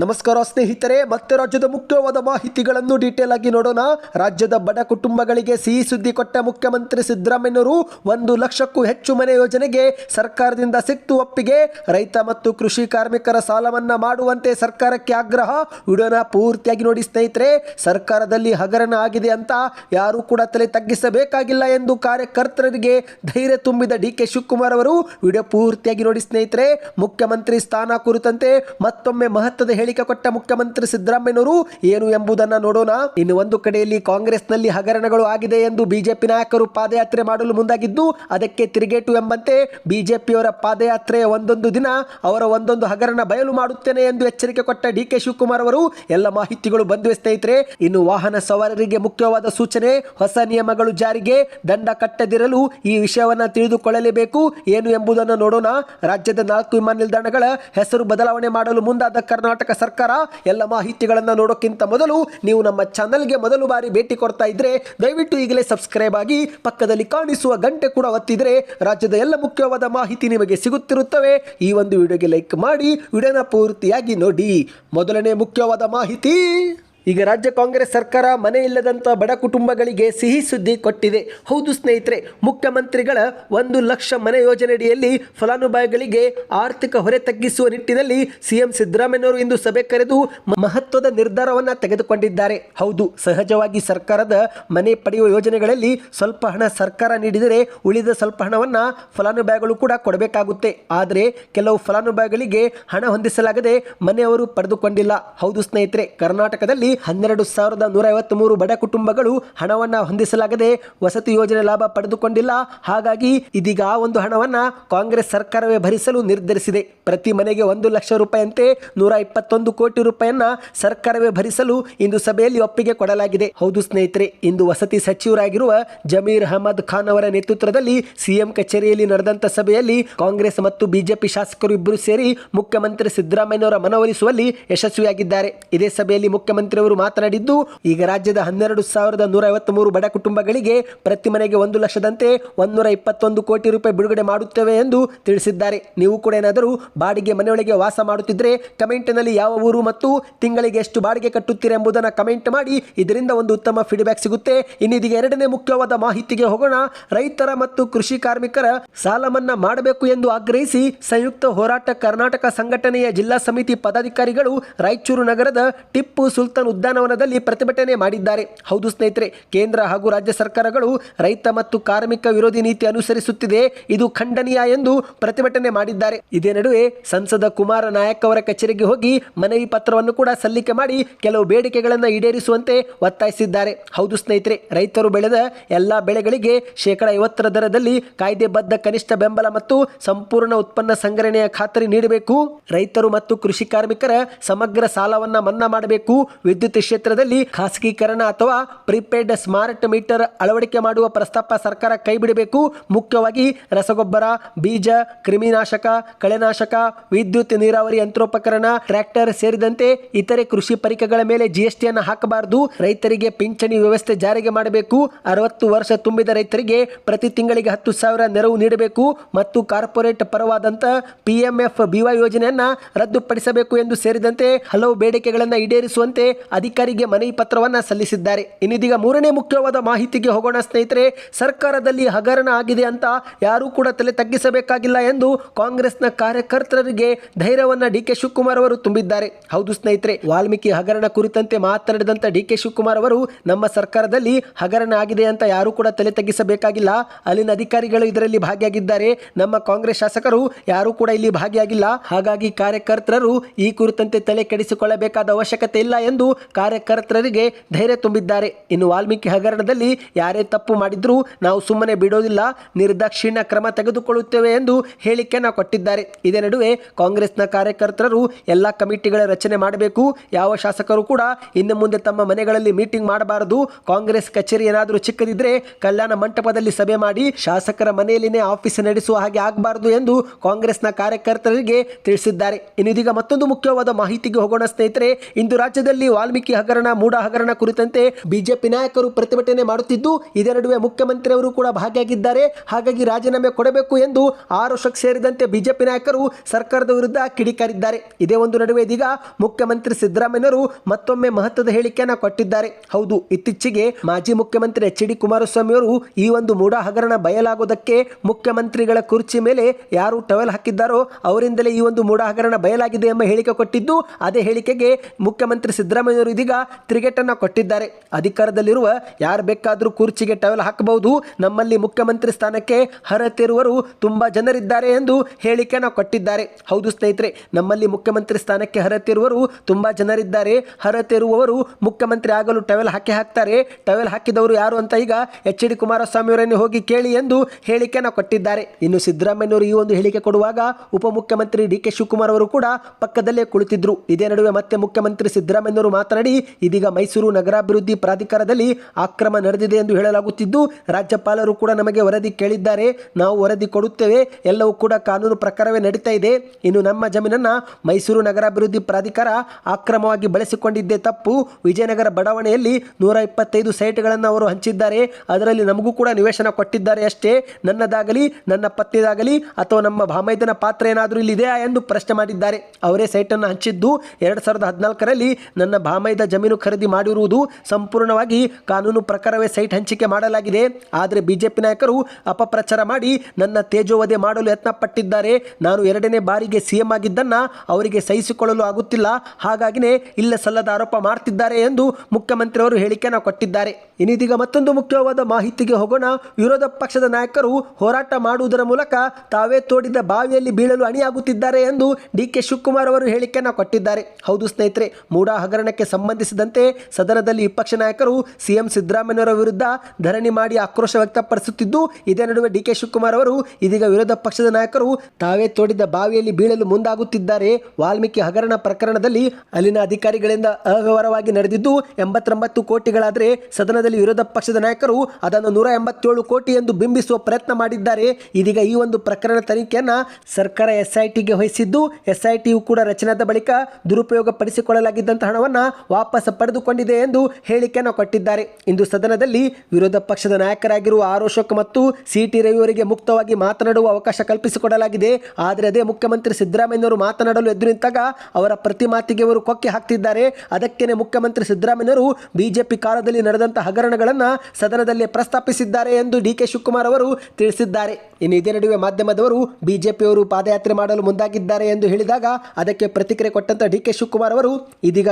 ನಮಸ್ಕಾರ ಸ್ನೇಹಿತರೆ, ಮತ್ತೆ ರಾಜ್ಯದ ಮುಖ್ಯವಾದ ಮಾಹಿತಿಗಳನ್ನು ಡೀಟೇಲ್ ಆಗಿ ನೋಡೋಣ. ರಾಜ್ಯದ ಬಡ ಕುಟುಂಬಗಳಿಗೆ ಸಿಹಿ ಸುದ್ದಿ ಕೊಟ್ಟ ಮುಖ್ಯಮಂತ್ರಿ ಸಿದ್ದರಾಮಯ್ಯನವರು ಒಂದು ಲಕ್ಷಕ್ಕೂ ಹೆಚ್ಚು ಮನೆ ಯೋಜನೆಗೆ ಸರ್ಕಾರದಿಂದ ಸಿಕ್ತು ಒಪ್ಪಿಗೆ. ರೈತ ಮತ್ತು ಕೃಷಿ ಕಾರ್ಮಿಕರ ಸಾಲ ಮಾಡುವಂತೆ ಸರ್ಕಾರಕ್ಕೆ ಆಗ್ರಹ. ವಿಡಿಯೋನ ಪೂರ್ತಿಯಾಗಿ ನೋಡಿ ಸ್ನೇಹಿತರೆ, ಸರ್ಕಾರದಲ್ಲಿ ಹಗರಣ ಆಗಿದೆ ಅಂತ ಯಾರೂ ಕೂಡ ತಲೆ ತಗ್ಗಿಸಬೇಕಾಗಿಲ್ಲ ಎಂದು ಕಾರ್ಯಕರ್ತರಿಗೆ ಧೈರ್ಯ ತುಂಬಿದ ಡಿ ಕೆ ಶಿವಕುಮಾರ್ ಅವರು ವಿಡಿಯೋ ಪೂರ್ತಿಯಾಗಿ ನೋಡಿ ಸ್ನೇಹಿತರೆ, ಮುಖ್ಯಮಂತ್ರಿ ಸ್ಥಾನ ಕುರಿತಂತೆ ಮತ್ತೊಮ್ಮೆ ಮಹತ್ವದ ಹೇಳಿಕೆ ಕೊಟ್ಟ ಮುಖ್ಯಮಂತ್ರಿ ಸಿದ್ದರಾಮಯ್ಯನವರು, ಏನು ಎಂಬುದನ್ನು ನೋಡೋಣ. ಇನ್ನು ಒಂದು ಕಡೆಯಲ್ಲಿ ಕಾಂಗ್ರೆಸ್ನಲ್ಲಿ ಹಗರಣಗಳು ಆಗಿದೆ ಎಂದು ಬಿಜೆಪಿ ನಾಯಕರು ಪಾದಯಾತ್ರೆ ಮಾಡಲು ಮುಂದಾಗಿದ್ದು, ಅದಕ್ಕೆ ತಿರುಗೇಟು ಎಂಬಂತೆ ಬಿಜೆಪಿಯವರ ಪಾದಯಾತ್ರೆಯ ಒಂದೊಂದು ದಿನ ಅವರ ಒಂದೊಂದು ಹಗರಣ ಬಯಲು ಮಾಡುತ್ತೇನೆ ಎಂದು ಎಚ್ಚರಿಕೆ ಕೊಟ್ಟ ಡಿ ಕೆ ಶಿವಕುಮಾರ್ ಅವರು, ಎಲ್ಲ ಮಾಹಿತಿಗಳು ಬಂದಿವೆ ಸ್ನೇಹಿತರೆ. ಇನ್ನು ವಾಹನ ಸವಾರರಿಗೆ ಮುಖ್ಯವಾದ ಸೂಚನೆ, ಹೊಸ ನಿಯಮಗಳು ಜಾರಿಗೆ, ದಂಡ ಕಟ್ಟದಿರಲು ಈ ವಿಷಯವನ್ನ ತಿಳಿದುಕೊಳ್ಳಲೇಬೇಕು. ಏನು ಎಂಬುದನ್ನು ನೋಡೋಣ. ರಾಜ್ಯದ ನಾಲ್ಕು ವಿಮಾನ ನಿಲ್ದಾಣಗಳ ಹೆಸರು ಬದಲಾವಣೆ ಮಾಡಲು ಮುಂದಾದ ಕರ್ನಾಟಕ ಸರ್ಕಾರ ಎಲ್ಲ ಮಾಹಿತಿಗಳನ್ನು ನೋಡೋಕ್ಕಿಂತ ಮೊದಲು ನೀವು ನಮ್ಮ ಚಾನಲ್ಗೆ ಮೊದಲು ಬಾರಿ ಭೇಟಿ ಕೊಡ್ತಾ ಇದ್ರೆ ದಯವಿಟ್ಟು ಈಗಲೇ ಸಬ್ಸ್ಕ್ರೈಬ್ ಆಗಿ ಪಕ್ಕದಲ್ಲಿ ಕಾಣಿಸುವ ಗಂಟೆ ಕೂಡ ಒತ್ತಿದ್ರೆ ರಾಜ್ಯದ ಎಲ್ಲ ಮುಖ್ಯವಾದ ಮಾಹಿತಿ ನಿಮಗೆ ಸಿಗುತ್ತಿರುತ್ತವೆ. ಈ ಒಂದು ವಿಡಿಯೋಗೆ ಲೈಕ್ ಮಾಡಿ, ವಿಡಿಯೋನ ಪೂರ್ತಿಯಾಗಿ ನೋಡಿ. ಮೊದಲನೇ ಮುಖ್ಯವಾದ ಮಾಹಿತಿ. ಈಗ ರಾಜ್ಯ ಕಾಂಗ್ರೆಸ್ ಸರ್ಕಾರ ಮನೆ ಇಲ್ಲದಂತ ಬಡ ಕುಟುಂಬಗಳಿಗೆ ಸಿಹಿ ಸುದ್ದಿ ಕೊಟ್ಟಿದೆ. ಹೌದು ಸ್ನೇಹಿತರೆ, ಮುಖ್ಯಮಂತ್ರಿಗಳ ಒಂದು ಲಕ್ಷ ಮನೆ ಯೋಜನೆಯಡಿಯಲ್ಲಿ ಫಲಾನುಭವಿಗಳಿಗೆ ಆರ್ಥಿಕ ಹೊರೆ ತಗ್ಗಿಸುವ ನಿಟ್ಟಿನಲ್ಲಿ ಸಿಎಂ ಸಿದ್ದರಾಮಯ್ಯವರು ಇಂದು ಸಭೆ ಕರೆದು ಮಹತ್ವದ ನಿರ್ಧಾರವನ್ನ ತೆಗೆದುಕೊಂಡಿದ್ದಾರೆ. ಹೌದು, ಸಹಜವಾಗಿ ಸರ್ಕಾರದ ಮನೆ ಪಡೆಯುವ ಯೋಜನೆಗಳಲ್ಲಿ ಸ್ವಲ್ಪ ಹಣ ಸರ್ಕಾರ ನೀಡಿದರೆ ಉಳಿದ ಸ್ವಲ್ಪ ಹಣವನ್ನ ಫಲಾನುಭವಿಗಳು ಕೂಡ ಕೊಡಬೇಕಾಗುತ್ತೆ. ಆದರೆ ಕೆಲವು ಫಲಾನುಭವಿಗಳಿಗೆ ಹಣ ಹೊಂದಿಸಲಾಗದೆ ಮನೆಯವರು ಪಡೆದುಕೊಂಡಿಲ್ಲ. ಹೌದು ಸ್ನೇಹಿತರೆ, ಕರ್ನಾಟಕದಲ್ಲಿ ಹನ್ನೆರಡು ಸಾವಿರದ ನೂರ ಮೂರು ಬಡ ಕುಟುಂಬಗಳು ಹಣವನ್ನು ಹೊಂದಿಸಲಾಗದೆ ವಸತಿ ಯೋಜನೆ ಲಾಭ ಪಡೆದುಕೊಂಡಿಲ್ಲ. ಹಾಗಾಗಿ ಇದೀಗ ಆ ಒಂದು ಹಣವನ್ನು ಕಾಂಗ್ರೆಸ್ ಸರ್ಕಾರವೇ ಭರಿಸಲು ನಿರ್ಧರಿಸಿದೆ. ಪ್ರತಿ ಮನೆಗೆ ಒಂದು ಲಕ್ಷ ರೂಪಾಯಿಯಂತೆ ನೂರ ಇಪ್ಪತ್ತೊಂದು ಕೋಟಿ ರೂಪಾಯಿಯನ್ನ ಸರ್ಕಾರವೇ ಭರಿಸಲು ಇಂದು ಸಭೆಯಲ್ಲಿ ಒಪ್ಪಿಗೆ ಕೊಡಲಾಗಿದೆ. ಹೌದು ಸ್ನೇಹಿತರೆ, ಇಂದು ವಸತಿ ಸಚಿವರಾಗಿರುವ ಜಮೀರ್ ಅಹಮದ್ ಖಾನ್ ಅವರ ನೇತೃತ್ವದಲ್ಲಿ ಸಿಎಂ ಕಚೇರಿಯಲ್ಲಿ ನಡೆದಂತ ಸಭೆಯಲ್ಲಿ ಕಾಂಗ್ರೆಸ್ ಮತ್ತು ಬಿಜೆಪಿ ಶಾಸಕರು ಇಬ್ಬರು ಸೇರಿ ಮುಖ್ಯಮಂತ್ರಿ ಸಿದ್ದರಾಮಯ್ಯನವರ ಮನವೊಲಿಸುವಲ್ಲಿ ಯಶಸ್ವಿಯಾಗಿದ್ದಾರೆ. ಇದೇ ಸಭೆಯಲ್ಲಿ ಮುಖ್ಯಮಂತ್ರಿ ಅವರು ಮಾತನಾಡಿದ್ದು, ಈಗ ರಾಜ್ಯದ ಹನ್ನೆರಡು ಸಾವಿರದ ನೂರ ಮೂರು ಬಡ ಕುಟುಂಬಗಳಿಗೆ ಪ್ರತಿ ಮನೆಗೆ ಒಂದು ಲಕ್ಷದಂತೆ ಒಂದೂರ ಇಪ್ಪತ್ತೊಂದು ಕೋಟಿ ರೂಪಾಯಿ ಬಿಡುಗಡೆ ಮಾಡುತ್ತೇವೆ ಎಂದು ತಿಳಿಸಿದ್ದಾರೆ. ನೀವು ಕೂಡ ಏನಾದರೂ ಬಾಡಿಗೆ ಮನೆಯೊಳಗೆ ವಾಸ ಮಾಡುತ್ತಿದ್ದರೆ ಕಮೆಂಟ್ನಲ್ಲಿ ಯಾವ ಊರು ಮತ್ತು ತಿಂಗಳಿಗೆ ಎಷ್ಟು ಬಾಡಿಗೆ ಕಟ್ಟುತ್ತೀರಾ ಎಂಬುದನ್ನು ಕಮೆಂಟ್ ಮಾಡಿ. ಇದರಿಂದ ಒಂದು ಉತ್ತಮ ಫೀಡ್ಬ್ಯಾಕ್ ಸಿಗುತ್ತೆ. ಇನ್ನಿದೀಗ ಎರಡನೇ ಮುಖ್ಯವಾದ ಮಾಹಿತಿಗೆ ಹೋಗೋಣ. ರೈತರ ಮತ್ತು ಕೃಷಿ ಕಾರ್ಮಿಕರ ಸಾಲ ಮನ್ನಾ ಮಾಡಬೇಕು ಎಂದು ಆಗ್ರಹಿಸಿ ಸಂಯುಕ್ತ ಹೋರಾಟ ಕರ್ನಾಟಕ ಸಂಘಟನೆಯ ಜಿಲ್ಲಾ ಸಮಿತಿ ಪದಾಧಿಕಾರಿಗಳು ರಾಯಚೂರು ನಗರದ ಟಿಪ್ಪು ಸುಲ್ತಾನ್ ಉದ್ಯಾನವನದಲ್ಲಿ ಪ್ರತಿಭಟನೆ ಮಾಡಿದ್ದಾರೆ. ಹೌದು ಸ್ನೇಹಿತರೆ, ಕೇಂದ್ರ ಹಾಗೂ ರಾಜ್ಯ ಸರ್ಕಾರಗಳು ರೈತ ಮತ್ತು ಕಾರ್ಮಿಕ ವಿರೋಧಿ ನೀತಿ ಅನುಸರಿಸುತ್ತಿದೆ. ಇದು ಖಂಡನೀಯ ಎಂದು ಪ್ರತಿಭಟನೆ ಮಾಡಿದ್ದಾರೆ. ಇದೇ ನಡುವೆ ಸಂಸದ ಕುಮಾರ ನಾಯಕ್ ಅವರ ಕಚೇರಿಗೆ ಹೋಗಿ ಮನವಿ ಪತ್ರವನ್ನು ಕೂಡ ಸಲ್ಲಿಕೆ ಮಾಡಿ ಕೆಲವು ಬೇಡಿಕೆಗಳನ್ನು ಈಡೇರಿಸುವಂತೆ ಒತ್ತಾಯಿಸಿದ್ದಾರೆ. ಹೌದು ಸ್ನೇಹಿತರೆ, ರೈತರು ಬೆಳೆದ ಎಲ್ಲಾ ಬೆಳೆಗಳಿಗೆ ಶೇಕಡ ಐವತ್ತರ ದರದಲ್ಲಿ ಕಾಯ್ದೆಬದ್ಧ ಕನಿಷ್ಠ ಬೆಂಬಲ ಮತ್ತು ಸಂಪೂರ್ಣ ಉತ್ಪನ್ನ ಸಂಗ್ರಹಣೆಯ ಖಾತರಿ ನೀಡಬೇಕು. ರೈತರು ಮತ್ತು ಕೃಷಿ ಕಾರ್ಮಿಕರ ಸಮಗ್ರ ಸಾಲವನ್ನ ಮನ್ನಾ ಮಾಡಬೇಕು. ವಿದ್ಯುತ್ ಕ್ಷೇತ್ರದಲ್ಲಿ ಖಾಸಗೀಕರಣ ಅಥವಾ ಪ್ರಿಪೇಡ್ ಸ್ಮಾರ್ಟ್ ಮೀಟರ್ ಅಳವಡಿಕೆ ಮಾಡುವ ಪ್ರಸ್ತಾಪ ಸರ್ಕಾರ ಕೈಬಿಡಬೇಕು. ಮುಖ್ಯವಾಗಿ ರಸಗೊಬ್ಬರ, ಬೀಜ, ಕ್ರಿಮಿನಾಶಕ, ಕಳೆನಾಶಕ, ವಿದ್ಯುತ್ ನೀರಾವರಿ ಯಂತ್ರೋಪಕರಣ, ಟ್ರ್ಯಾಕ್ಟರ್ ಸೇರಿದಂತೆ ಇತರೆ ಕೃಷಿ ಪರಿಕರಗಳ ಮೇಲೆ ಜಿಎಸ್ಟಿಯನ್ನು ಹಾಕಬಾರದು. ರೈತರಿಗೆ ಪಿಂಚಣಿ ವ್ಯವಸ್ಥೆ ಜಾರಿಗೆ ಮಾಡಬೇಕು. ಅರವತ್ತು ವರ್ಷ ತುಂಬಿದ ರೈತರಿಗೆ ಪ್ರತಿ ತಿಂಗಳಿಗೆ ಹತ್ತು ಸಾವಿರ ನೆರವು ನೀಡಬೇಕು. ಮತ್ತು ಕಾರ್ಪೊರೇಟ್ ಪರವಾದಂತ ಪಿಎಂಎಫ್ ಬಿವೈ ಯೋಜನೆಯನ್ನ ರದ್ದುಪಡಿಸಬೇಕು ಎಂದು ಸೇರಿದಂತೆ ಹಲವು ಬೇಡಿಕೆಗಳನ್ನು ಈಡೇರಿಸುವಂತೆ ಅಧಿಕಾರಿಗೆ ಮನವಿ ಪತ್ರವನ್ನ ಸಲ್ಲಿಸಿದ್ದಾರೆ. ಇನ್ನಿದೀಗ ಮೂರನೇ ಮುಖ್ಯವಾದ ಮಾಹಿತಿಗೆ ಹೋಗೋಣ ಸ್ನೇಹಿತರೆ, ಸರ್ಕಾರದಲ್ಲಿ ಹಗರಣ ಆಗಿದೆ ಅಂತ ಯಾರೂ ಕೂಡ ತಲೆ ತಗ್ಗಿಸಬೇಕಾಗಿಲ್ಲ ಎಂದು ಕಾಂಗ್ರೆಸ್ನ ಕಾರ್ಯಕರ್ತರಿಗೆ ಧೈರ್ಯವನ್ನ ಡಿ ಕೆ ಶಿವಕುಮಾರ್ ಅವರು ತುಂಬಿದ್ದಾರೆ. ಹೌದು ಸ್ನೇಹಿತರೆ, ವಾಲ್ಮೀಕಿ ಹಗರಣ ಕುರಿತಂತೆ ಮಾತನಾಡಿದಂತ ಡಿ ಕೆ ಶಿವಕುಮಾರ್ ಅವರು, ನಮ್ಮ ಸರ್ಕಾರದಲ್ಲಿ ಹಗರಣ ಆಗಿದೆ ಅಂತ ಯಾರೂ ಕೂಡ ತಲೆ ತಗ್ಗಿಸಬೇಕಾಗಿಲ್ಲ. ಅಲ್ಲಿನ ಅಧಿಕಾರಿಗಳು ಇದರಲ್ಲಿ ಭಾಗಿಯಾಗಿದ್ದಾರೆ. ನಮ್ಮ ಕಾಂಗ್ರೆಸ್ ಶಾಸಕರು ಯಾರೂ ಕೂಡ ಇಲ್ಲಿ ಭಾಗಿಯಾಗಿಲ್ಲ. ಹಾಗಾಗಿ ಕಾರ್ಯಕರ್ತರು ಈ ಕುರಿತಂತೆ ತಲೆ ಕೆಡಿಸಿಕೊಳ್ಳಬೇಕಾದ ಅವಶ್ಯಕತೆ ಇಲ್ಲ ಎಂದು ಕಾರ್ಯಕರ್ತರಿಗೆ ಧೈರ್ಯ ತುಂಬಿದ್ದಾರೆ. ಇನ್ನು ವಾಲ್ಮೀಕಿ ಹಗರಣದಲ್ಲಿ ಯಾರೇ ತಪ್ಪು ಮಾಡಿದ್ರೂ ನಾವು ಸುಮ್ಮನೆ ಬಿಡೋದಿಲ್ಲ. ನಿರ್ದಾಕ್ಷಿಣ್ಯ ಕ್ರಮ ತೆಗೆದುಕೊಳ್ಳುತ್ತೇವೆ ಎಂದು ಹೇಳಿಕೆಯನ್ನು ಕೊಟ್ಟಿದ್ದಾರೆ. ಇದೇ ನಡುವೆ ಕಾಂಗ್ರೆಸ್ನ ಕಾರ್ಯಕರ್ತರು ಎಲ್ಲ ಕಮಿಟಿಗಳ ರಚನೆ ಮಾಡಬೇಕು. ಯಾವ ಶಾಸಕರು ಕೂಡ ಇನ್ನು ಮುಂದೆ ತಮ್ಮ ಮನೆಗಳಲ್ಲಿ ಮೀಟಿಂಗ್ ಮಾಡಬಾರದು. ಕಾಂಗ್ರೆಸ್ ಕಚೇರಿ ಏನಾದರೂ ಚಿಕ್ಕದಿದ್ರೆ ಕಲ್ಯಾಣ ಮಂಟಪದಲ್ಲಿ ಸಭೆ ಮಾಡಿ ಶಾಸಕರ ಮನೆಯಲ್ಲಿನೇ ಆಫೀಸ್ ನಡೆಸುವ ಹಾಗೆ ಆಗಬಾರದು ಎಂದು ಕಾಂಗ್ರೆಸ್ನ ಕಾರ್ಯಕರ್ತರಿಗೆ ತಿಳಿಸಿದ್ದಾರೆ. ಇನ್ನು ಇದೀಗ ಮತ್ತೊಂದು ಮುಖ್ಯವಾದ ಮಾಹಿತಿಗೆ ಹೋಗೋಣ ಸ್ನೇಹಿತರೆ. ಇಂದು ರಾಜ್ಯದಲ್ಲಿ ವಾಲ್ಮೀಕಿ ವಾಲ್ಮೀಕಿ ಹಗರಣ ಮೂಡ ಹಗರಣ ಕುರಿತಂತೆ ಬಿಜೆಪಿ ನಾಯಕರು ಪ್ರತಿಭಟನೆ ಮಾಡುತ್ತಿದ್ದು ಇದರ ನಡುವೆ ಮುಖ್ಯಮಂತ್ರಿಯವರು ಕೂಡ ಭಾಗಿಯಾಗಿದ್ದಾರೆ. ಹಾಗಾಗಿ ರಾಜೀನಾಮೆ ಕೊಡಬೇಕು ಎಂದು ಆರೋಷಕ್ ಸೇರಿದಂತೆ ಬಿಜೆಪಿ ನಾಯಕರು ಸರ್ಕಾರದ ವಿರುದ್ಧ ಕಿಡಿಕಾರಿದ್ದಾರೆ. ಇದೇ ಒಂದು ನಡುವೆ ಇದೀಗ ಮುಖ್ಯಮಂತ್ರಿ ಸಿದ್ದರಾಮಯ್ಯರು ಮತ್ತೊಮ್ಮೆ ಮಹತ್ವದ ಹೇಳಿಕೆಯನ್ನು ಕೊಟ್ಟಿದ್ದಾರೆ. ಹೌದು, ಇತ್ತೀಚೆಗೆ ಮಾಜಿ ಮುಖ್ಯಮಂತ್ರಿ ಎಚ್ ಡಿ ಕುಮಾರಸ್ವಾಮಿ ಅವರು ಈ ಒಂದು ಮೂಡ ಹಗರಣ ಬಯಲಾಗುವುದಕ್ಕೆ ಮುಖ್ಯಮಂತ್ರಿಗಳ ಕುರ್ಚಿ ಮೇಲೆ ಯಾರು ಟವೆಲ್ ಹಾಕಿದ್ದಾರೋ ಅವರಿಂದಲೇ ಈ ಒಂದು ಮೂಡ ಹಗರಣ ಬಯಲಾಗಿದೆ ಎಂಬ ಹೇಳಿಕೆ ಕೊಟ್ಟಿದ್ದು, ಅದೇ ಹೇಳಿಕೆಗೆ ಮುಖ್ಯಮಂತ್ರಿ ಸಿದ್ದರಾಮಯ್ಯವರು ಇದೀಗ ತಿರುಗೇಟನ್ನ ಕೊಟ್ಟಿದ್ದಾರೆ. ಅಧಿಕಾರದಲ್ಲಿರುವ ಯಾರು ಬೇಕಾದರೂ ಕುರ್ಚಿಗೆ ಟವೆಲ್ ಹಾಕಬಹುದು. ನಮ್ಮಲ್ಲಿ ಮುಖ್ಯಮಂತ್ರಿ ಸ್ಥಾನಕ್ಕೆ ಹರತಿರುವರು ತುಂಬಾ ಜನರಿದ್ದಾರೆ ಎಂದು ಹೇಳಿಕೆಯನ್ನು ಕೊಟ್ಟಿದ್ದಾರೆ. ಹೌದು ಸ್ನೇಹಿತರೆ, ನಮ್ಮಲ್ಲಿ ಮುಖ್ಯಮಂತ್ರಿ ಸ್ಥಾನಕ್ಕೆ ಹರತಿರುವರು ತುಂಬಾ ಜನರಿದ್ದಾರೆ. ಹರತಿರುವವರು ಮುಖ್ಯಮಂತ್ರಿ ಆಗಲು ಟವೆಲ್ ಹಾಕಿ ಹಾಕ್ತಾರೆ. ಟವೆಲ್ ಹಾಕಿದವರು ಯಾರು ಅಂತ ಈಗ ಎಚ್ ಡಿ ಕುಮಾರಸ್ವಾಮಿ ಅವರನ್ನು ಹೋಗಿ ಕೇಳಿ ಎಂದು ಹೇಳಿಕೆಯನ್ನು ಕೊಟ್ಟಿದ್ದಾರೆ. ಇನ್ನು ಸಿದ್ದರಾಮಯ್ಯವರು ಈ ಒಂದು ಹೇಳಿಕೆ ಕೊಡುವಾಗ ಉಪಮುಖ್ಯಮಂತ್ರಿ ಡಿ ಕೆ ಶಿವಕುಮಾರ್ ಅವರು ಕೂಡ ಪಕ್ಕದಲ್ಲೇ ಕುಳಿತಿದ್ರು. ಇದೇ ನಡುವೆ ಮತ್ತೆ ಮುಖ್ಯಮಂತ್ರಿ ಸಿದ್ದರಾಮಯ್ಯವರು ಮಾತನಾಡಿ, ಇದೀಗ ಮೈಸೂರು ನಗರಾಭಿವೃದ್ಧಿ ಪ್ರಾಧಿಕಾರದಲ್ಲಿ ಅಕ್ರಮ ನಡೆದಿದೆ ಎಂದು ಹೇಳಲಾಗುತ್ತಿದ್ದು, ರಾಜ್ಯಪಾಲರು ಕೂಡ ನಮಗೆ ವರದಿ ಕೇಳಿದ್ದಾರೆ, ನಾವು ವರದಿ ಕೊಡುತ್ತೇವೆ, ಎಲ್ಲವೂ ಕೂಡ ಕಾನೂನು ಪ್ರಕಾರವೇ ನಡೀತಾ ಇದೆ. ಇನ್ನು ನಮ್ಮ ಜಮೀನನ್ನ ಮೈಸೂರು ನಗರಾಭಿವೃದ್ಧಿ ಪ್ರಾಧಿಕಾರ ಅಕ್ರಮವಾಗಿ ಬಳಸಿಕೊಂಡಿದ್ದೇ ತಪ್ಪು. ವಿಜಯನಗರ ಬಡಾವಣೆಯಲ್ಲಿ ನೂರ ಇಪ್ಪತ್ತೈದು ಸೈಟ್ಗಳನ್ನು ಅವರು ಹಂಚಿದ್ದಾರೆ, ಅದರಲ್ಲಿ ನಮಗೂ ಕೂಡ ನಿವೇಶನ ಕೊಟ್ಟಿದ್ದಾರೆ ಅಷ್ಟೇ. ನನ್ನದಾಗಲಿ, ನನ್ನ ಪತ್ನಿದಾಗಲಿ ಅಥವಾ ನಮ್ಮ ಭಾಮೈದನ ಪಾತ್ರ ಏನಾದರೂ ಇಲ್ಲಿದೆಯಾ ಎಂದು ಪ್ರಶ್ನೆ ಮಾಡಿದ್ದಾರೆ. ಅವರೇ ಸೈಟನ್ನು ಹಂಚಿದ್ದು, ಎರಡು ಸಾವಿರದ ಹದಿನಾಲ್ಕರಲ್ಲಿ ನನ್ನ ಭಾಮೈದ ಜಮೀನು ಖರೀದಿ ಮಾಡಿರುವುದು ಸಂಪೂರ್ಣವಾಗಿ ಕಾನೂನು ಪ್ರಕಾರವೇ ಸೈಟ್ ಹಂಚಿಕೆ ಮಾಡಲಾಗಿದೆ. ಆದರೆ ಬಿಜೆಪಿ ನಾಯಕರು ಅಪಪ್ರಚಾರ ಮಾಡಿ ನನ್ನ ತೇಜೋವಧೆ ಮಾಡಲು ಯತ್ನ ಪಟ್ಟಿದ್ದಾರೆ ನಾನು ಎರಡನೇ ಬಾರಿಗೆ ಸಿಎಂ ಆಗಿದ್ದನ್ನ ಅವರಿಗೆ ಸಹಿಸಿಕೊಳ್ಳಲು ಆಗುತ್ತಿಲ್ಲ. ಹಾಗಾಗಿನೇ ಇಲ್ಲ ಸಲ್ಲದ ಆರೋಪ ಮಾಡ್ತಿದ್ದಾರೆ ಎಂದು ಮುಖ್ಯಮಂತ್ರಿಯವರು ಹೇಳಿಕೆಯನ್ನು ಕೊಟ್ಟಿದ್ದಾರೆ. ಇನ್ನಿದೀಗ ಮತ್ತೊಂದು ಮುಖ್ಯವಾದ ಮಾಹಿತಿಗೆ ಹೋಗೋಣ. ವಿರೋಧ ಪಕ್ಷದ ನಾಯಕರು ಹೋರಾಟ ಮಾಡುವುದರ ಮೂಲಕ ತಾವೇ ತೋಡಿದ ಬಾವಿಯಲ್ಲಿ ಬೀಳಲು ಅಣಿಯಾಗುತ್ತಿದ್ದಾರೆ ಎಂದು ಡಿ ಕೆ ಶಿವಕುಮಾರ್ ಅವರು ಹೇಳಿಕೆಯನ್ನು ಕೊಟ್ಟಿದ್ದಾರೆ. ಹೌದು ಸ್ನೇಹಿತರೆ ಮೂಡಾ ಹಗರಣಕ್ಕೆ ಸಂಬಂಧಿಸಿದಂತೆ ಸದನದಲ್ಲಿ ವಿಪಕ್ಷ ನಾಯಕರು ಸಿಎಂ ಸಿದ್ದರಾಮಯ್ಯವರ ವಿರುದ್ಧ ಧರಣಿ ಮಾಡಿ ಆಕ್ರೋಶ ವ್ಯಕ್ತಪಡಿಸುತ್ತಿದ್ದು, ಇದೇ ನಡುವೆ ಡಿಕೆ ಶಿವಕುಮಾರ್ ಅವರು ಇದೀಗ ವಿರೋಧ ಪಕ್ಷದ ನಾಯಕರು ತಾವೇ ತೋಡಿದ ಬಾವಿಯಲ್ಲಿ ಬೀಳಲು ಮುಂದಾಗುತ್ತಿದ್ದಾರೆ. ವಾಲ್ಮೀಕಿ ಹಗರಣ ಪ್ರಕರಣದಲ್ಲಿ ಅಲ್ಲಿನ ಅಧಿಕಾರಿಗಳಿಂದ ಅವ್ಯವಹಾರವಾಗಿ ನಡೆದಿದ್ದು, ಎಂಬತ್ತೊಂಬತ್ತು ಕೋಟಿಗಳಾದರೆ ಸದನದಲ್ಲಿ ವಿರೋಧ ಪಕ್ಷದ ನಾಯಕರು ಅದನ್ನು ನೂರ ಎಂಬತ್ತೇಳು ಕೋಟಿ ಎಂದು ಬಿಂಬಿಸುವ ಪ್ರಯತ್ನ ಮಾಡಿದ್ದಾರೆ. ಇದೀಗ ಈ ಒಂದು ಪ್ರಕರಣ ತನಿಖೆಯನ್ನು ಸರ್ಕಾರ ಎಸ್ಐಟಿಗೆ ವಹಿಸಿದ್ದು ಎಸ್ಐಟಿಯು ಕೂಡ ರಚನಾದ ಬಳಿಕ ದುರುಪಯೋಗ ಪಡಿಸಿಕೊಳ್ಳಲಾಗಿದ್ದಂಥ ಹಣವನ್ನು ವಾಪಸ್ ಪಡೆದುಕೊಂಡಿದೆ ಎಂದು ಹೇಳಿಕೆಯನ್ನು ಕೊಟ್ಟಿದ್ದಾರೆ. ಇಂದು ಸದನದಲ್ಲಿ ವಿರೋಧ ಪಕ್ಷದ ನಾಯಕರಾಗಿರುವ ಆರೋಶಕ್ ಮತ್ತು ಸಿಟಿ ರವಿಯವರಿಗೆ ಮುಕ್ತವಾಗಿ ಮಾತನಾಡುವ ಅವಕಾಶ ಕಲ್ಪಿಸಿಕೊಡಲಾಗಿದೆ. ಆದರೆ ಅದೇ ಮುಖ್ಯಮಂತ್ರಿ ಸಿದ್ದರಾಮಯ್ಯವರು ಮಾತನಾಡಲು ಎದ್ದು ನಿಂತಾಗ ಅವರ ಪ್ರತಿ ಮಾತಿಗೆ ಅವರು ಕೊಕ್ಕೆ ಹಾಕ್ತಿದ್ದಾರೆ. ಅದಕ್ಕೇನೆ ಮುಖ್ಯಮಂತ್ರಿ ಸಿದ್ದರಾಮಯ್ಯವರು ಬಿಜೆಪಿ ಕಾಲದಲ್ಲಿ ನಡೆದಂತಹ ಹಗರಣಗಳನ್ನು ಸದನದಲ್ಲಿ ಪ್ರಸ್ತಾಪಿಸಿದ್ದಾರೆ ಎಂದು ಡಿ ಕೆ ಶಿವಕುಮಾರ್ ಅವರು ತಿಳಿಸಿದ್ದಾರೆ. ಇನ್ನು ಇದೇ ನಡುವೆ ಮಾಧ್ಯಮದವರು ಬಿಜೆಪಿಯವರು ಪಾದಯಾತ್ರೆ ಮಾಡಲು ಮುಂದಾಗಿದ್ದಾರೆ ಎಂದು ಹೇಳಿದಾಗ ಅದಕ್ಕೆ ಪ್ರತಿಕ್ರಿಯೆ ಕೊಟ್ಟಂತ ಡಿ ಕೆ ಶಿವಕುಮಾರ್ ಅವರು, ಇದೀಗ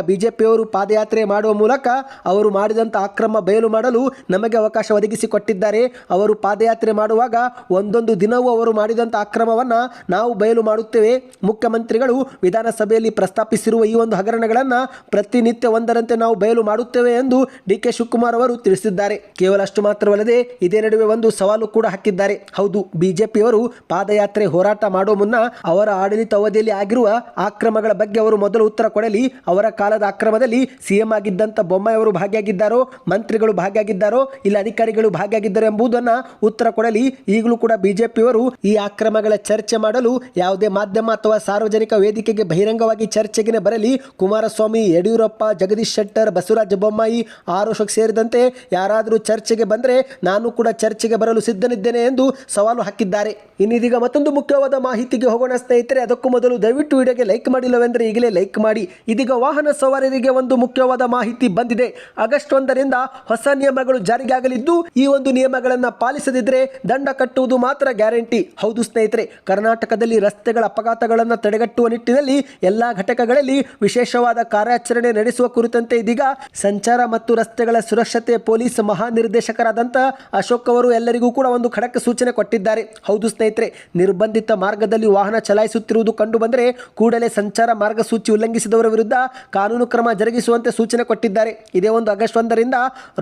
ಬಿಜೆಪಿಯವರು ಪಾದಯಾತ್ರೆ ಮಾಡುವ ಮೂಲಕ ಅವರು ಮಾಡಿದಂಥ ಅಕ್ರಮ ಬಯಲು ಮಾಡಲು ನಮಗೆ ಅವಕಾಶ ಒದಗಿಸಿಕೊಟ್ಟಿದ್ದಾರೆ. ಅವರು ಪಾದಯಾತ್ರೆ ಮಾಡುವಾಗ ಒಂದೊಂದು ದಿನವೂ ಅವರು ಮಾಡಿದಂಥ ಅಕ್ರಮವನ್ನು ನಾವು ಬಯಲು ಮಾಡುತ್ತೇವೆ. ಮುಖ್ಯಮಂತ್ರಿಗಳು ವಿಧಾನಸಭೆಯಲ್ಲಿ ಪ್ರಸ್ತಾಪಿಸಿರುವ ಈ ಒಂದು ಹಗರಣಗಳನ್ನು ಪ್ರತಿನಿತ್ಯ ಒಂದರಂತೆ ನಾವು ಬಯಲು ಮಾಡುತ್ತೇವೆ ಎಂದು ಡಿ ಕೆ ಶಿವಕುಮಾರ್ ಅವರು ತಿಳಿಸಿದ್ದಾರೆ. ಕೇವಲ ಅಷ್ಟು ಮಾತ್ರವಲ್ಲದೆ ಇದೇ ನಡುವೆ ಒಂದು ಸವಾಲು ಕೂಡ ಹಾಕಿದ್ದಾರೆ. ಹೌದು, ಬಿಜೆಪಿಯವರು ಪಾದಯಾತ್ರೆ ಹೋರಾಟ ಮಾಡುವ ಮುನ್ನ ಅವರ ಆಡಳಿತ ಅವಧಿಯಲ್ಲಿ ಆಗಿರುವ ಅಕ್ರಮಗಳ ಬಗ್ಗೆ ಅವರು ಮೊದಲು ಉತ್ತರ ಕೊಡಲಿ. ಅವರ ಕಾಲದ ಅಕ್ರಮದಲ್ಲಿ ಸಿಎಂ ಆಗಿದ್ದಂಥ ಬೊಮ್ಮಾಯಿ ಅವರು ಭಾಗಿಯಾಗಿದ್ದಾರೋ, ಮಂತ್ರಿಗಳು ಭಾಗಿಯಾಗಿದ್ದಾರೋ, ಇಲ್ಲ ಅಧಿಕಾರಿಗಳು ಭಾಗಿಯಾಗಿದ್ದಾರೋ ಎಂಬುದನ್ನು ಉತ್ತರ ಕೊಡಲಿ. ಈಗಲೂ ಕೂಡ ಬಿಜೆಪಿಯವರು ಈ ಅಕ್ರಮಗಳ ಚರ್ಚೆ ಮಾಡಲು ಯಾವುದೇ ಮಾಧ್ಯಮ ಅಥವಾ ಸಾರ್ವಜನಿಕ ವೇದಿಕೆಗೆ ಬಹಿರಂಗವಾಗಿ ಚರ್ಚೆಗೆ ಬರಲಿ. ಕುಮಾರಸ್ವಾಮಿ, ಯಡಿಯೂರಪ್ಪ, ಜಗದೀಶ್ ಶೆಟ್ಟರ್, ಬಸವರಾಜ ಬೊಮ್ಮಾಯಿ ಆರೋಷಕ್ ಸೇರಿದಂತೆ ಯಾರಾದರೂ ಚರ್ಚೆಗೆ ಬಂದರೆ ನಾನು ಕೂಡ ಚರ್ಚೆಗೆ ಬರಲು ಸಿದ್ಧನಿದ್ದೇನೆ ಎಂದು ಸವಾಲು ಹಾಕಿದ್ದಾರೆ. ಇನ್ನಿದೀಗ ಮತ್ತೊಂದು ಮುಖ್ಯವಾದ ಮಾಹಿತಿಗೆ ಹೋಗೋಣ ಸ್ನೇಹಿತರೆ, ಅದಕ್ಕೂ ಮೊದಲು ದಯವಿಟ್ಟು ವಿಡಿಯೋಗೆ ಲೈಕ್ ಮಾಡಿಲ್ಲವೆಂದರೆ ಈಗಲೇ ಲೈಕ್ ಮಾಡಿ. ಇದೀಗ ವಾಹನ ಸವಾರರಿಗೆ ಒಂದು ಮುಖ್ಯವಾದ ಮಾಹಿತಿ ಬಂದಿದೆ. ಆಗಸ್ಟ್ ಒಂದರಿಂದ ಹೊಸ ನಿಯಮಗಳು ಜಾರಿಗೆ ಆಗಲಿದ್ದು ಈ ಒಂದು ನಿಯಮಗಳನ್ನು ಪಾಲಿಸದಿದ್ದರೆ ದಂಡ ಕಟ್ಟುವುದು ಮಾತ್ರ ಗ್ಯಾರಂಟಿ. ಹೌದು ಸ್ನೇಹಿತರೆ, ಕರ್ನಾಟಕದಲ್ಲಿ ರಸ್ತೆಗಳ ಅಪಘಾತಗಳನ್ನು ತಡೆಗಟ್ಟುವ ನಿಟ್ಟಿನಲ್ಲಿ ಎಲ್ಲಾ ಘಟಕಗಳಲ್ಲಿ ವಿಶೇಷವಾದ ಕಾರ್ಯಾಚರಣೆ ನಡೆಸುವ ಕುರಿತಂತೆ ಇದೀಗ ಸಂಚಾರ ಮತ್ತು ರಸ್ತೆಗಳ ಸುರಕ್ಷತೆ ಪೊಲೀಸ್ ಮಹಾನಿರ್ದೇಶಕರಾದಂತಹ ಅಶೋಕ್ ಅವರು ಎಲ್ಲರಿಗೂ ಕೂಡ ಒಂದು ಖಡಕ್ ಸೂಚನೆ ಕೊಟ್ಟಿದ್ದಾರೆ. ಹೌದು ಸ್ನೇಹಿತರೆ, ನಿರ್ಬಂಧಿತ ಮಾರ್ಗದಲ್ಲಿ ವಾಹನ ಚಲಾಯಿಸುತ್ತಿರುವುದು ಕಂಡು ಬಂದರೆ ಕೂಡಲೇ ಸಂಚಾರ ಮಾರ್ಗಸೂಚಿ ಉಲ್ಲಂಘಿಸಿದವರ ವಿರುದ್ಧ ಕಾನೂನು ಕ್ರಮ ಜರುಗಿಸುವಂತೆ ಸೂಚನೆ ಕೊಟ್ಟಿದ್ದಾರೆ. ಇದೇ ಒಂದು ಆಗಸ್ಟ್ ಒಂದರಿಂದ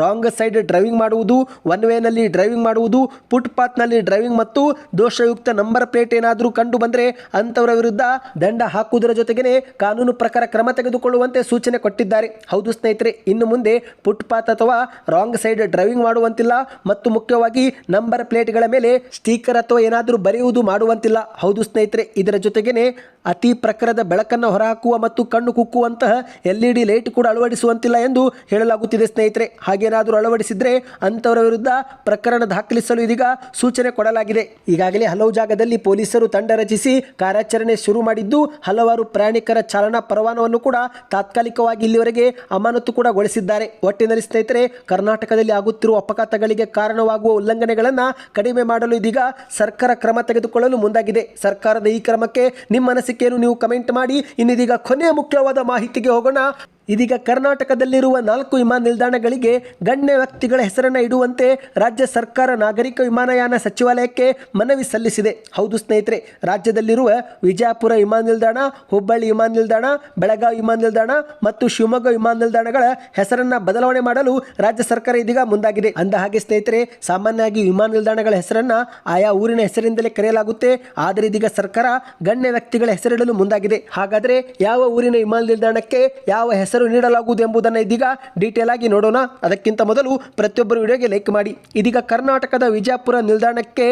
ರಾಂಗ್ ಸೈಡ್ ಡ್ರೈವಿಂಗ್ ಮಾಡುವುದು ಒನ್ ವೇನಲ್ಲಿ ಡ್ರೈವಿಂಗ್ ಮಾಡುವುದು ಫುಟ್ಪಾತ್ನಲ್ಲಿ ಡ್ರೈವಿಂಗ್ ಮತ್ತು ದೋಷಯುಕ್ತ ನಂಬರ್ ಪ್ಲೇಟ್ ಏನಾದರೂ ಕಂಡು ಬಂದರೆ ಅಂಥವರ ವಿರುದ್ಧ ದಂಡ ಹಾಕುವುದರ ಜೊತೆಗೇನೆ ಕಾನೂನು ಪ್ರಕಾರ ಕ್ರಮ ತೆಗೆದುಕೊಳ್ಳುವಂತೆ ಸೂಚನೆ ಕೊಟ್ಟಿದ್ದಾರೆ. ಹೌದು ಸ್ನೇಹಿತರೆ, ಇನ್ನು ಮುಂದೆ ಫುಟ್ಪಾತ್ ಅಥವಾ ರಾಂಗ್ ಸೈಡ್ ಡ್ರೈವಿಂಗ್ ಮಾಡುವಂತಿಲ್ಲ ಮತ್ತು ಮುಖ್ಯವಾಗಿ ನಂಬರ್ ಪ್ಲೇಟ್ಗಳ ಮೇಲೆ ಸ್ಟೀಕರ್ ಅಥವಾ ಏನಾದರೂ ಬರೆಯುವುದು ಮಾಡುವಂತಿಲ್ಲ. ಹೌದು ಸ್ನೇಹಿತರೆ, ಇದರ ಜೊತೆಗೇನೆ ಅತಿ ಪ್ರಕರದ ಬೆಳಕನ್ನು ಹೊರಹಾಕುವ ಮತ್ತು ಕಣ್ಣು ಕುಕ್ಕುವಂತಹ ಎಲ್ ಇ ಡಿ ಲೈಟ್ ಕೂಡ ಅಳವಡಿಸುವಂತಿಲ್ಲ ಎಂದು ಹೇಳಲಾಗುತ್ತಿದೆ ಸ್ನೇಹಿತರೆ. ಹಾಗೇನಾದರೂ ಅಳವಡಿಸಿದರೆ ಅಂಥವರ ವಿರುದ್ಧ ಪ್ರಕರಣ ದಾಖಲಿಸಲು ಇದೀಗ ಸೂಚನೆ ಕೊಡಲಾಗಿದೆ. ಈಗಾಗಲೇ ಹಲವು ಜಾಗದಲ್ಲಿ ಪೊಲೀಸರು ತಂಡ ರಚಿಸಿ ಕಾರ್ಯಾಚರಣೆ ಶುರು ಮಾಡಿದ್ದು, ಹಲವಾರು ಪ್ರಯಾಣಿಕರ ಚಾಲನಾ ಪರವಾನವನ್ನು ಕೂಡ ತಾತ್ಕಾಲಿಕವಾಗಿ ಇಲ್ಲಿವರೆಗೆ ಅಮಾನತು ಕೂಡ ಗೊಳಿಸಿದ್ದಾರೆ. ಒಟ್ಟಿನಲ್ಲಿ ಸ್ನೇಹಿತರೆ, ಕರ್ನಾಟಕದಲ್ಲಿ ಆಗುತ್ತಿರುವ ಅಪಘಾತಗಳಿಗೆ ಕಾರಣವಾಗುವ ಉಲ್ಲಂಘನೆಗಳನ್ನು ಕಡಿಮೆ ಮಾಡಲು ಇದೀಗ ಸರ್ಕಾರ ಕ್ರಮ ತೆಗೆದುಕೊಳ್ಳಲು ಮುಂದಾಗಿದೆ. ಸರ್ಕಾರದ ಈ ಕ್ರಮಕ್ಕೆ ನಿಮ್ಮ ಅನಿಸಿಕೆಯನ್ನು ನೀವು ಕಮೆಂಟ್ ಮಾಡಿ. ಇನ್ನಿದೀಗ ಕೊನೆಯ ಮುಖ್ಯವಾದ ಮಾಹಿತಿಗೆ ಹೋಗೋಣ. ಇದೀಗ ಕರ್ನಾಟಕದಲ್ಲಿರುವ ನಾಲ್ಕು ವಿಮಾನ ನಿಲ್ದಾಣಗಳಿಗೆ ಗಣ್ಯ ವ್ಯಕ್ತಿಗಳ ಹೆಸರನ್ನು ಇಡುವಂತೆ ರಾಜ್ಯ ಸರ್ಕಾರ ನಾಗರಿಕ ವಿಮಾನಯಾನ ಸಚಿವಾಲಯಕ್ಕೆ ಮನವಿ ಸಲ್ಲಿಸಿದೆ. ಹೌದು ಸ್ನೇಹಿತರೆ, ರಾಜ್ಯದಲ್ಲಿರುವ ವಿಜಯಪುರ ವಿಮಾನ ನಿಲ್ದಾಣ, ಹುಬ್ಬಳ್ಳಿ ವಿಮಾನ ನಿಲ್ದಾಣ, ಬೆಳಗಾವಿ ವಿಮಾನ ನಿಲ್ದಾಣ ಮತ್ತು ಶಿವಮೊಗ್ಗ ವಿಮಾನ ನಿಲ್ದಾಣಗಳ ಹೆಸರನ್ನ ಬದಲಾವಣೆ ಮಾಡಲು ರಾಜ್ಯ ಸರ್ಕಾರ ಇದೀಗ ಮುಂದಾಗಿದೆ. ಅಂದ ಹಾಗೆ ಸ್ನೇಹಿತರೆ, ಸಾಮಾನ್ಯವಾಗಿ ವಿಮಾನ ನಿಲ್ದಾಣಗಳ ಹೆಸರನ್ನ ಆಯಾ ಊರಿನ ಹೆಸರಿಂದಲೇ ಕರೆಯಲಾಗುತ್ತೆ. ಆದರೆ ಇದೀಗ ಸರ್ಕಾರ ಗಣ್ಯ ವ್ಯಕ್ತಿಗಳ ಹೆಸರಿಡಲು ಮುಂದಾಗಿದೆ. ಹಾಗಾದ್ರೆ ಯಾವ ಊರಿನ ವಿಮಾನ ನಿಲ್ದಾಣಕ್ಕೆ ಯಾವ ಹೆಸರು ನೀಡಲಾಗುವುದು ಎಂಬುದನ್ನು ಇದೀಗ ಡೀಟೇಲ್ ಆಗಿ ನೋಡೋಣ. ಅದಕ್ಕಿಂತ ಮೊದಲು ಪ್ರತಿಯೊಬ್ಬರು ವಿಡಿಯೋಗೆ ಲೈಕ್ ಮಾಡಿ. ಇದೀಗ ಕರ್ನಾಟಕದ ವಿಜಯಪುರ ನಿಲ್ದಾಣಕ್ಕೆ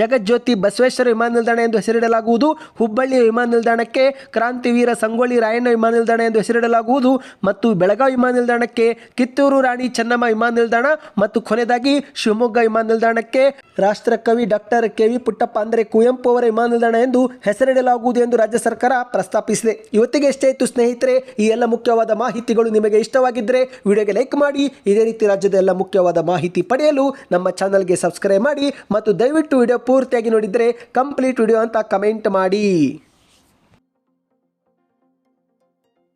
ಜಗಜ್ಯೋತಿ ಬಸವೇಶ್ವರ ವಿಮಾನ ನಿಲ್ದಾಣ ಎಂದು ಹೆಸರಿಡಲಾಗುವುದು. ಹುಬ್ಬಳ್ಳಿ ವಿಮಾನ ನಿಲ್ದಾಣಕ್ಕೆ ಕ್ರಾಂತಿವೀರ ಸಂಗೊಳ್ಳಿ ರಾಯಣ್ಣ ವಿಮಾನ ನಿಲ್ದಾಣ ಎಂದು ಹೆಸರಿಡಲಾಗುವುದು. ಮತ್ತು ಬೆಳಗಾವಿ ವಿಮಾನ ನಿಲ್ದಾಣಕ್ಕೆ ಕಿತ್ತೂರು ರಾಣಿ ಚೆನ್ನಮ್ಮ ವಿಮಾನ ನಿಲ್ದಾಣ. ಮತ್ತು ಕೊನೆಯದಾಗಿ ಶಿವಮೊಗ್ಗ ವಿಮಾನ ನಿಲ್ದಾಣಕ್ಕೆ ರಾಷ್ಟ್ರಕವಿ ಡಾಕ್ಟರ್ ಕೆ ವಿ ಪುಟ್ಟಪ್ಪ ಅಂದರೆ ಕುವೆಂಪು ಅವರ ವಿಮಾನ ನಿಲ್ದಾಣ ಎಂದು ಹೆಸರಿಡಲಾಗುವುದು ಎಂದು ರಾಜ್ಯ ಸರ್ಕಾರ ಪ್ರಸ್ತಾಪಿಸಿದೆ. ಇವತ್ತಿಗೆ ಎಷ್ಟೇ ಇತ್ತು ಸ್ನೇಹಿತರೆ, ಈ ಎಲ್ಲ ಮುಖ್ಯವಾದ ಮಾಹಿತಿಗಳು ನಿಮಗೆ ಇಷ್ಟವಾಗಿದ್ದರೆ ವಿಡಿಯೋಗೆ ಲೈಕ್ ಮಾಡಿ. ಇದೇ ರೀತಿ ರಾಜ್ಯದ ಎಲ್ಲ ಮುಖ್ಯವಾದ ಮಾಹಿತಿ ಪಡೆಯಲು ನಮ್ಮ ಚಾನಲ್ಗೆ ಸಬ್ಸ್ಕ್ರೈಬ್ ಮಾಡಿ ಮತ್ತು ದಯವಿಟ್ಟು ವಿಡಿಯೋ ಪೂರ್ತಿಯಾಗಿ ನೋಡಿದರೆ ಕಂಪ್ಲೀಟ್ ವಿಡಿಯೋ ಅಂತ ಕಮೆಂಟ್ ಮಾಡಿ.